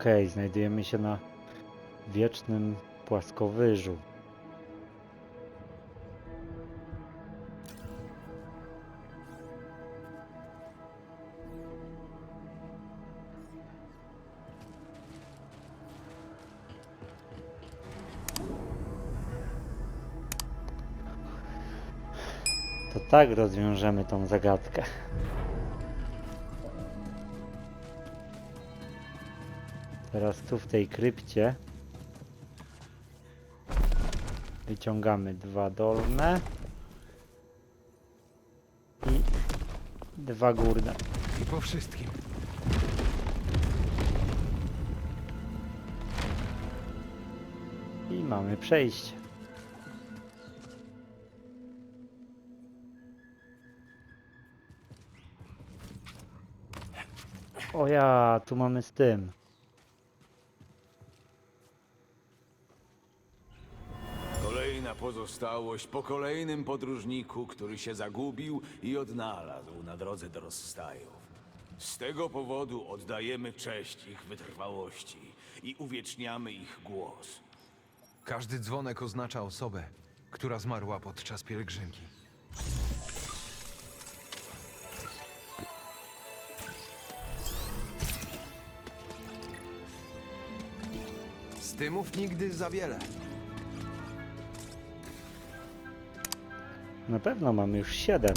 Okej, znajdujemy się na wiecznym płaskowyżu. To tak rozwiążemy tą zagadkę. Teraz tu w tej krypcie wyciągamy dwa dolne i dwa górne. I po wszystkim. I mamy przejście. O ja, tu mamy z tym. Pozostałość po kolejnym podróżniku, który się zagubił i odnalazł na drodze do rozstajów. Z tego powodu oddajemy cześć ich wytrwałości i uwieczniamy ich głos. Każdy dzwonek oznacza osobę, która zmarła podczas pielgrzymki. Stymów nigdy za wiele. Na pewno mamy już 7.